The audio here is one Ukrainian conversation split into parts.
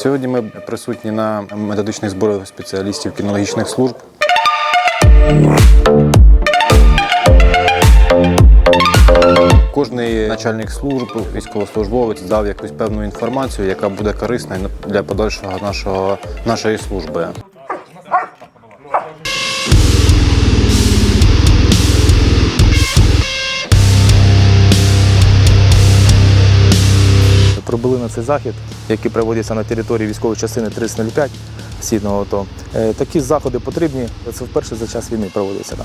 Сьогодні ми присутні на методичних зборах спеціалістів кінологічних служб. Кожний начальник служб, військовослужбовець дав якусь певну інформацію, яка буде корисна для подальшого нашого, нашої служби. Прибули на цей захід, який проводиться на території військової частини 305 Східного АТО. Е, Такі заходи потрібні. Це вперше за час війни проводиться.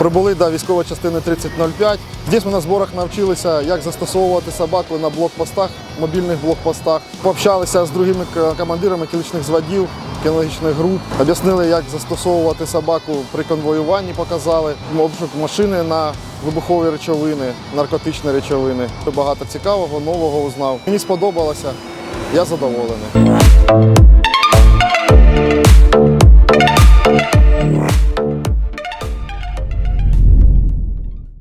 Прибули до військової частини 3005. Здесь ми на зборах навчилися, як застосовувати собаку на блокпостах, мобільних блокпостах. Пообщалися з другими командирами кіличних зводів, кінологічних груп. Об'яснили, як застосовувати собаку при конвоюванні, показали обшук машини на вибухові речовини, наркотичні речовини. Багато цікавого, нового узнав. Мені сподобалося, я задоволений.